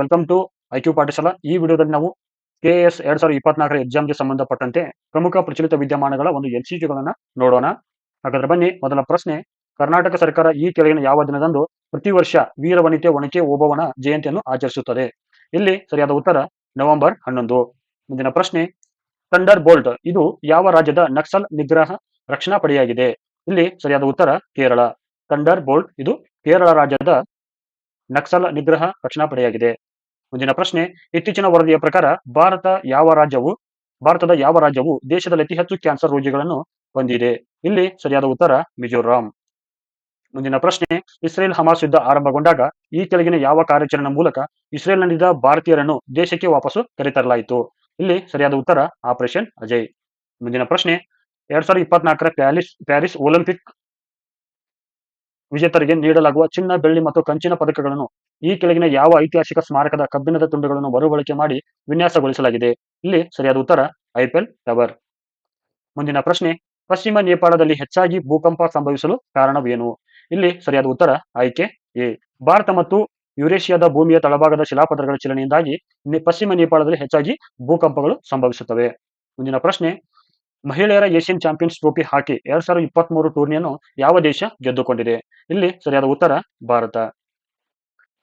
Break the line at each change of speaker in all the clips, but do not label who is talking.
Welcome to I Q ಪಾಠಶಾಲ ಈ ವಿಡಿಯೋದಲ್ಲಿ ನಾವು ಕೆ ಎಸ್ ಎರಡ್ ಸಾವಿರದ ಇಪ್ಪತ್ನಾಲ್ಕರ ಎಕ್ಸಾಮ್ಗೆ ಸಂಬಂಧಪಟ್ಟಂತೆ ಪ್ರಮುಖ ಪ್ರಚಲಿತ ವಿದ್ಯಮಾನಗಳ ಒಂದು ಎಲ್ ಸಿ ಜಿಗಳನ್ನು ನೋಡೋಣ. ಹಾಗಾದ್ರೆ ಬನ್ನಿ, ಮೊದಲ ಪ್ರಶ್ನೆ. ಕರ್ನಾಟಕ ಸರ್ಕಾರ ಈ ಕೆಳಗಿನ ಯಾವ ದಿನದಂದು ಪ್ರತಿ ವರ್ಷ ವೀರವನಿತೆ ಒಣಕೆ ಓಬವ್ವನ ಜಯಂತಿಯನ್ನು ಆಚರಿಸುತ್ತದೆ? ಇಲ್ಲಿ ಸರಿಯಾದ ಉತ್ತರ, ನವೆಂಬರ್ ಹನ್ನೊಂದು. ಮುಂದಿನ ಪ್ರಶ್ನೆ. ಥಂಡರ್ ಬೋಲ್ಟ್ ಇದು ಯಾವ ರಾಜ್ಯದ ನಕ್ಸಲ್ ನಿಗ್ರಹ ರಕ್ಷಣಾ ಪಡೆಯಾಗಿದೆ? ಇಲ್ಲಿ ಸರಿಯಾದ ಉತ್ತರ, ಕೇರಳ. ಥಂಡರ್ ಬೋಲ್ಟ್ ಇದು ಕೇರಳ ರಾಜ್ಯದ ನಕ್ಸಲ್ ನಿಗ್ರಹ ರಕ್ಷಣಾ ಪಡೆಯಾಗಿದೆ. ಮುಂದಿನ ಪ್ರಶ್ನೆ, ಇತ್ತೀಚಿನ ವರದಿಯ ಪ್ರಕಾರ ಭಾರತ ಯಾವ ರಾಜ್ಯವು, ಭಾರತದ ಯಾವ ರಾಜ್ಯವು ದೇಶದಲ್ಲಿ ಅತಿ ಹೆಚ್ಚು ಕ್ಯಾನ್ಸರ್ ರೋಗಿಗಳನ್ನು ಹೊಂದಿದೆ? ಇಲ್ಲಿ ಸರಿಯಾದ ಉತ್ತರ, ಮಿಜೋರಾಂ. ಮುಂದಿನ ಪ್ರಶ್ನೆ, ಇಸ್ರೇಲ್ ಹಮಾಸ್ ಯುದ್ಧ ಆರಂಭಗೊಂಡಾಗ ಈ ಕೆಳಗಿನ ಯಾವ ಕಾರ್ಯಾಚರಣೆ ಮೂಲಕ ಇಸ್ರೇಲ್ನಲ್ಲಿದ್ದ ಭಾರತೀಯರನ್ನು ದೇಶಕ್ಕೆ ವಾಪಸ್ಸು ಕರೆತರಲಾಯಿತು? ಇಲ್ಲಿ ಸರಿಯಾದ ಉತ್ತರ, ಆಪರೇಷನ್ ಅಜಯ್. ಮುಂದಿನ ಪ್ರಶ್ನೆ, ಎರಡ್ ಸಾವಿರದ ಇಪ್ಪತ್ನಾಲ್ಕರ ಪ್ಯಾರಿಸ್ ಪ್ಯಾರಿಸ್ ಒಲಿಂಪಿಕ್ ವಿಜೇತರಿಗೆ ನೀಡಲಾಗುವ ಚಿನ್ನ, ಬೆಳ್ಳಿ ಮತ್ತು ಕಂಚಿನ ಪದಕಗಳನ್ನು ಈ ಕೆಳಗಿನ ಯಾವ ಐತಿಹಾಸಿಕ ಸ್ಮಾರಕದ ಕಬ್ಬಿಣದ ತುಂಡುಗಳನ್ನು ಮರುಬಳಕೆ ಮಾಡಿ ವಿನ್ಯಾಸಗೊಳಿಸಲಾಗಿದೆ? ಇಲ್ಲಿ ಸರಿಯಾದ ಉತ್ತರ, ಐಪಿಎಲ್ ಟವರ್ ಮುಂದಿನ ಪ್ರಶ್ನೆ, ಪಶ್ಚಿಮ ನೇಪಾಳದಲ್ಲಿ ಹೆಚ್ಚಾಗಿ ಭೂಕಂಪ ಸಂಭವಿಸಲು ಕಾರಣವೇನು? ಇಲ್ಲಿ ಸರಿಯಾದ ಉತ್ತರ, ಆಯ್ಕೆ ಎ. ಭಾರತ ಮತ್ತು ಯುರೇಷಿಯಾದ ಭೂಮಿಯ ತಳಭಾಗದ ಶಿಲಾಪದರಗಳ ಚಲನೆಯಿಂದಾಗಿ ಪಶ್ಚಿಮ ನೇಪಾಳದಲ್ಲಿ ಹೆಚ್ಚಾಗಿ ಭೂಕಂಪಗಳು ಸಂಭವಿಸುತ್ತವೆ. ಮುಂದಿನ ಪ್ರಶ್ನೆ ಮಹಿಳೆಯರ ಏಷ್ಯನ್ ಚಾಂಪಿಯನ್ಸ್ ಟ್ರೋಫಿ ಹಾಕಿ ಎರಡ್ ಸಾವಿರದ ಇಪ್ಪತ್ತ್ ಮೂರು ಟೂರ್ನಿಯನ್ನು ಯಾವ ದೇಶ ಗೆದ್ದುಕೊಂಡಿದೆ? ಇಲ್ಲಿ ಸರಿಯಾದ ಉತ್ತರ, ಭಾರತ.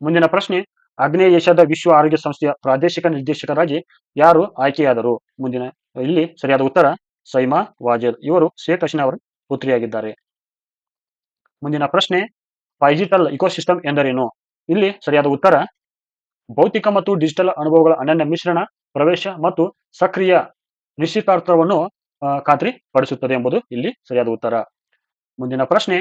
ಮುಂದಿನ ಪ್ರಶ್ನೆ, ಆಗ್ನೇಯ ಏಷ್ಯಾದ ವಿಶ್ವ ಆರೋಗ್ಯ ಸಂಸ್ಥೆಯ ಪ್ರಾದೇಶಿಕ ನಿರ್ದೇಶಕರಾಗಿ ಯಾರು ಆಯ್ಕೆಯಾದರು? ಮುಂದಿನ, ಇಲ್ಲಿ ಸರಿಯಾದ ಉತ್ತರ, ಸೈಮಾ ವಾಜೇಲ್ ಇವರು ಶೇಖ್ ಹಸೀನಾ ಅವರ ಪುತ್ರಿಯಾಗಿದ್ದಾರೆ. ಮುಂದಿನ ಪ್ರಶ್ನೆ, ಫೈಜಿಟಲ್ ಇಕೋಸಿಸ್ಟಮ್ ಎಂದರೇನು? ಇಲ್ಲಿ ಸರಿಯಾದ ಉತ್ತರ, ಭೌತಿಕ ಮತ್ತು ಡಿಜಿಟಲ್ ಅನುಭವಗಳ ಅನನ್ಯ ಮಿಶ್ರಣ, ಪ್ರವೇಶ ಮತ್ತು ಸಕ್ರಿಯ ನಿಶ್ಚಿತಾರ್ಥವನ್ನು ಖಾತ್ರಿ ಪಡಿಸುತ್ತದೆ ಎಂಬುದು ಇಲ್ಲಿ ಸರಿಯಾದ ಉತ್ತರ. ಮುಂದಿನ ಪ್ರಶ್ನೆ,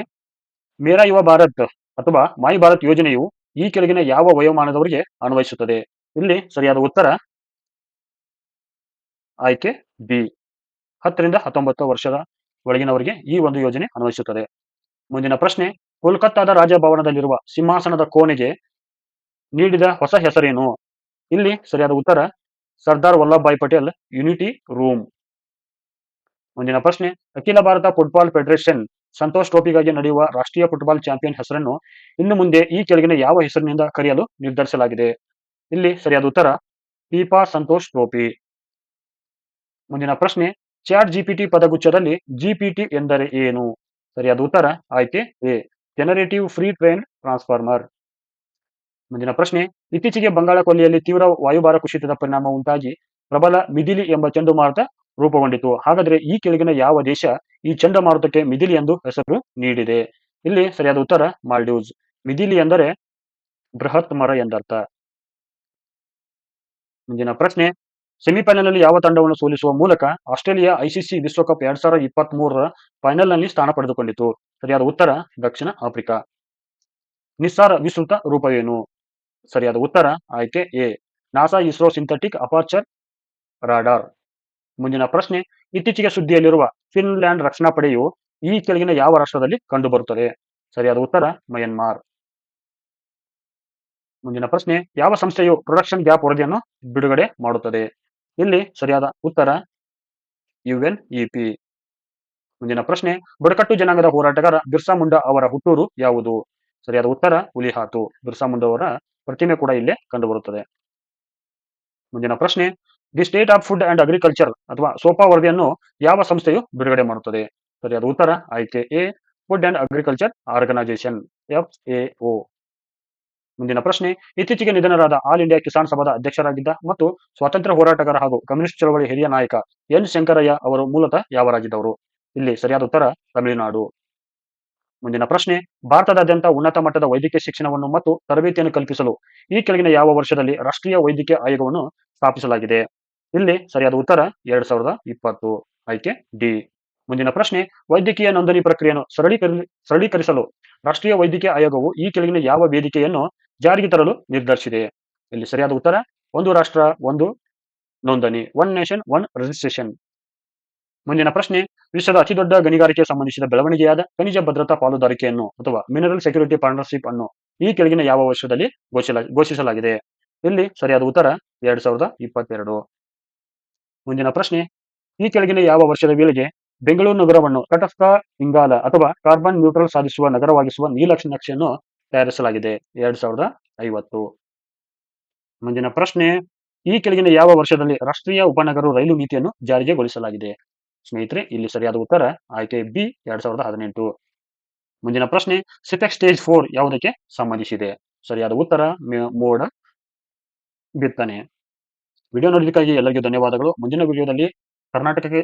ಮೇರಾ ಯುವ ಭಾರತ್ ಅಥವಾ ಮೈ ಭಾರತ್ ಯೋಜನೆಯು ಈ ಕೆಳಗಿನ ಯಾವ ವಯೋಮಾನದವರಿಗೆ ಅನ್ವಯಿಸುತ್ತದೆ? ಇಲ್ಲಿ ಸರಿಯಾದ ಉತ್ತರ ಆಯ್ಕೆ ಬಿ. ಹತ್ತರಿಂದ ಹತ್ತೊಂಬತ್ತು ವರ್ಷದ ಒಳಗಿನವರಿಗೆ ಈ ಒಂದು ಯೋಜನೆ ಅನ್ವಯಿಸುತ್ತದೆ. ಮುಂದಿನ ಪ್ರಶ್ನೆ, ಕೋಲ್ಕತ್ತಾದ ರಾಜಭವನದಲ್ಲಿರುವ ಸಿಂಹಾಸನದ ಕೋಣೆಗೆ ನೀಡಿದ ಹೊಸ ಹೆಸರೇನು? ಇಲ್ಲಿ ಸರಿಯಾದ ಉತ್ತರ, ಸರ್ದಾರ್ ವಲ್ಲಭಭಾಯ್ ಪಟೇಲ್ ಯುನಿಟಿ ರೂಮ್. ಮುಂದಿನ ಪ್ರಶ್ನೆ, ಅಖಿಲ ಭಾರತ ಫುಟ್ಬಾಲ್ ಫೆಡರೇಷನ್ ಸಂತೋಷ್ ಟ್ರೋಫಿಗಾಗಿ ನಡೆಯುವ ರಾಷ್ಟ್ರೀಯ ಫುಟ್ಬಾಲ್ ಚಾಂಪಿಯನ್ ಹೆಸರನ್ನು ಇನ್ನು ಮುಂದೆ ಈ ಕೆಳಗಿನ ಯಾವ ಹೆಸರಿನಿಂದ ಕರೆಯಲು ನಿರ್ಧರಿಸಲಾಗಿದೆ? ಇಲ್ಲಿ ಸರಿಯಾದ ಉತ್ತರ ಪೀಪಾ ಸಂತೋಷ್ ಟ್ರೋಫಿ ಮುಂದಿನ ಪ್ರಶ್ನೆ, ಚಾಟ್ ಜಿಪಿಟಿ ಪದಗುಚ್ಛದಲ್ಲಿ ಜಿಪಿಟಿ ಎಂದರೆ ಏನು? ಸರಿಯಾದ ಉತ್ತರ, ಆಯ್ಕೆ A generative free train transformer ಮುಂದಿನ ಪ್ರಶ್ನೆ, ಇತ್ತೀಚೆಗೆ ಬಂಗಾಳ ಕೊಲ್ಲಿಯಲ್ಲಿ ತೀವ್ರ ವಾಯುಭಾರ ಕುಸಿತದ ಪರಿಣಾಮ ಉಂಟಾಗಿ ಪ್ರಬಲ ಮಿದಿಲಿ ಎಂಬ ಚಂಡಮಾರುತ ರೂಪುಗೊಂಡಿತು. ಹಾಗಾದ್ರೆ ಈ ಕೆಳಗಿನ ಯಾವ ದೇಶ ಈ ಚಂಡಮಾರುತಕ್ಕೆ ಮಿದಿಲಿ ಎಂದು ಹೆಸರು ನೀಡಿದೆ? ಇಲ್ಲಿ ಸರಿಯಾದ ಉತ್ತರ, ಮಾಲ್ಡೀವ್ಸ್. ಮಿದಿಲಿ ಎಂದರೆ ಬೃಹತ್ ಮರ ಎಂದರ್ಥ. ಮುಂದಿನ ಪ್ರಶ್ನೆ. ಸೆಮಿಫೈನಲ್ನಲ್ಲಿ ಯಾವ ತಂಡವನ್ನು ಸೋಲಿಸುವ ಮೂಲಕ ಆಸ್ಟ್ರೇಲಿಯಾ ಐಸಿಸಿ ವಿಶ್ವಕಪ್ ಎರಡ್ ಸಾವಿರದ ಇಪ್ಪತ್ತ್ ಮೂರರ ಫೈನಲ್ನಲ್ಲಿ ಸ್ಥಾನ ಪಡೆದುಕೊಂಡಿತು? ಸರಿಯಾದ ಉತ್ತರ, ದಕ್ಷಿಣ ಆಫ್ರಿಕಾ. ನಿಸ್ಸಾರ ವಿಸ್ತೃತ ರೂಪವೇನು? ಸರಿಯಾದ ಉತ್ತರ, ಆಯ್ಕೆ A. NASA ISRO synthetic aperture radar. ಮುಂದಿನ ಪ್ರಶ್ನೆ, ಇತ್ತೀಚೆಗೆ ಸುದ್ದಿಯಲ್ಲಿರುವ ಫಿನ್ಲ್ಯಾಂಡ್ ರಕ್ಷಣಾ ಪಡೆಯು ಈ ಕೆಳಗಿನ ಯಾವ ರಾಷ್ಟ್ರದಲ್ಲಿ ಕಂಡುಬರುತ್ತದೆ? ಸರಿಯಾದ ಉತ್ತರ, ಮಯನ್ಮಾರ್. ಮುಂದಿನ ಪ್ರಶ್ನೆ, ಯಾವ ಸಂಸ್ಥೆಯು ಪ್ರೊಡಕ್ಷನ್ ಗ್ಯಾಪ್ ವರದಿಯನ್ನು ಬಿಡುಗಡೆ ಮಾಡುತ್ತದೆ? ಇಲ್ಲಿ ಸರಿಯಾದ ಉತ್ತರ, ಯುಎನ್ಇಪಿ. ಮುಂದಿನ ಪ್ರಶ್ನೆ, ಬುಡಕಟ್ಟು ಜನಾಂಗದ ಹೋರಾಟಗಾರ ಬಿರ್ಸಾ ಮುಂಡಾ ಅವರ ಹುಟ್ಟೂರು ಯಾವುದು? ಸರಿಯಾದ ಉತ್ತರ, ಹುಲಿಹಾತು. ಬಿರ್ಸಾ ಮುಂಡಾ ಅವರ ಪ್ರತಿಮೆ ಕೂಡ ಇಲ್ಲೇ ಕಂಡುಬರುತ್ತದೆ. ಮುಂದಿನ ಪ್ರಶ್ನೆ the state of food and agriculture ಅಥವಾ ಸೋಪಾ ವರದಿಯನ್ನು ಯಾವ ಸಂಸ್ಥೆಯು ಬಿಡುಗಡೆ ಮಾಡುತ್ತದೆ? ಸರಿಯಾದ ಉತ್ತರ. ಆಯ್ಕೆ A food and agriculture organisation F A O ಮುಂದಿನ ಪ್ರಶ್ನೆ. ಇತ್ತೀಚೆಗೆ ನಿಧನರಾದ ಆಲ್ ಇಂಡಿಯಾ ಕಿಸಾನ್ ಸಭಾದ ಅಧ್ಯಕ್ಷರಾಗಿದ್ದ ಮತ್ತು ಸ್ವಾತಂತ್ರ್ಯ ಹೋರಾಟಗಾರ ಹಾಗೂ ಕಮ್ಯುನಿಸ್ಟ್ ಚಳವಳಿ ಹಿರಿಯ ನಾಯಕ ಎನ್ ಶಂಕರಯ್ಯ ಅವರು ಮೂಲತಃ ಯಾವ ರಾಜ್ಯದವರು ಇಲ್ಲಿ ಸರಿಯಾದ ಉತ್ತರ, ತಮಿಳುನಾಡು. ಮುಂದಿನ ಪ್ರಶ್ನೆ. ಭಾರತದಾದ್ಯಂತ ಉನ್ನತ ಮಟ್ಟದ ವೈದ್ಯಕೀಯ ಶಿಕ್ಷಣವನ್ನು ಮತ್ತು ತರಬೇತಿಯನ್ನು ಕಲ್ಪಿಸಲು ಈ ಕೆಳಗಿನ ಯಾವ ವರ್ಷದಲ್ಲಿ ರಾಷ್ಟ್ರೀಯ ವೈದ್ಯಕೀಯ ಆಯೋಗವನ್ನು ಸ್ಥಾಪಿಸಲಾಗಿದೆ? ಇಲ್ಲಿ ಸರಿಯಾದ ಉತ್ತರ ಎರಡ್ ಸಾವಿರದ ಇಪ್ಪತ್ತು ಆಯ್ಕೆ ಡಿ. ಮುಂದಿನ ಪ್ರಶ್ನೆ, ವೈದ್ಯಕೀಯ ನೋಂದಣಿ ಪ್ರಕ್ರಿಯೆಯನ್ನು ಸರಳೀಕರಿ, ಸರಳೀಕರಿಸಲು ರಾಷ್ಟ್ರೀಯ ವೈದ್ಯಕೀಯ ಆಯೋಗವು ಈ ಕೆಳಗಿನ ಯಾವ ವೇದಿಕೆಯನ್ನು ಜಾರಿಗೆ ತರಲು ನಿರ್ಧರಿಸಿದೆ? ಇಲ್ಲಿ ಸರಿಯಾದ ಉತ್ತರ, ಒಂದು ರಾಷ್ಟ್ರ, ಒಂದು ನೋಂದಣಿ, ಒನ್ ನೇಷನ್, ಒನ್ ರಿಜಿಸ್ಟ್ರೇಷನ್. ಮುಂದಿನ ಪ್ರಶ್ನೆ, ವಿಶ್ವದ ಅತಿದೊಡ್ಡ ಗಣಿಗಾರಿಕೆ ಸಂಬಂಧಿಸಿದ ಬೆಳವಣಿಗೆಯಾದ ಖನಿಜ ಭದ್ರತಾ ಪಾಲುದಾರಿಕೆಯನ್ನು ಅಥವಾ ಮಿನರಲ್ ಸೆಕ್ಯೂರಿಟಿ ಪಾರ್ಟ್ನರ್ಶಿಪ್ ಅನ್ನು ಈ ಕೆಳಗಿನ ಯಾವ ವರ್ಷದಲ್ಲಿ ಘೋಷಿಸಲಾಗಿದೆ? ಇಲ್ಲಿ ಸರಿಯಾದ ಉತ್ತರ, ಎರಡ್ ಸಾವಿರದ ಇಪ್ಪತ್ತೆರಡು. ಮುಂದಿನ ಪ್ರಶ್ನೆ, ಈ ಕೆಳಗಿನ ಯಾವ ವರ್ಷದ ವೇಳೆಗೆ ಬೆಂಗಳೂರು ನಗರವನ್ನು ತಟಸ್ಥ ಇಂಗಾಲ ಅಥವಾ ಕಾರ್ಬನ್ ನ್ಯೂಟ್ರಲ್ ಸಾಧಿಸುವ ನಗರವಾಗಿಸುವ ನೀಲಕ್ಷ ನಕ್ಷೆಯನ್ನು ತಯಾರಿಸಲಾಗಿದೆ. ಎರಡ್ ಸಾವಿರದ ಐವತ್ತು. ಮುಂದಿನ ಪ್ರಶ್ನೆ, ಈ ಕೆಳಗಿನ ಯಾವ ವರ್ಷದಲ್ಲಿ ರಾಷ್ಟ್ರೀಯ ಉಪನಗರ ರೈಲು ನೀತಿಯನ್ನು ಜಾರಿಗೆಗೊಳಿಸಲಾಗಿದೆ ಸ್ನೇಹಿತರೆ, ಇಲ್ಲಿ ಸರಿಯಾದ ಉತ್ತರ, ಆಯ್ಕೆ ಬಿ, ಎರಡ್ ಸಾವಿರದ ಹದಿನೆಂಟು. ಮುಂದಿನ ಪ್ರಶ್ನೆ ಸಿಪೆಕ್ ಸ್ಟೇಜ್ ಫೋರ್ ಯಾವುದಕ್ಕೆ ಸಂಬಂಧಿಸಿದೆ? ಸರಿಯಾದ ಉತ್ತರ ಮೋಡ ಬಿತ್ತನೆ. ವಿಡಿಯೋ ನೋಡಲಿಕ್ಕಾಗಿ ಎಲ್ಲರಿಗೂ ಧನ್ಯವಾದಗಳು. ಮುಂದಿನ ವಿಡಿಯೋದಲ್ಲಿ ಕರ್ನಾಟಕಕ್ಕೆ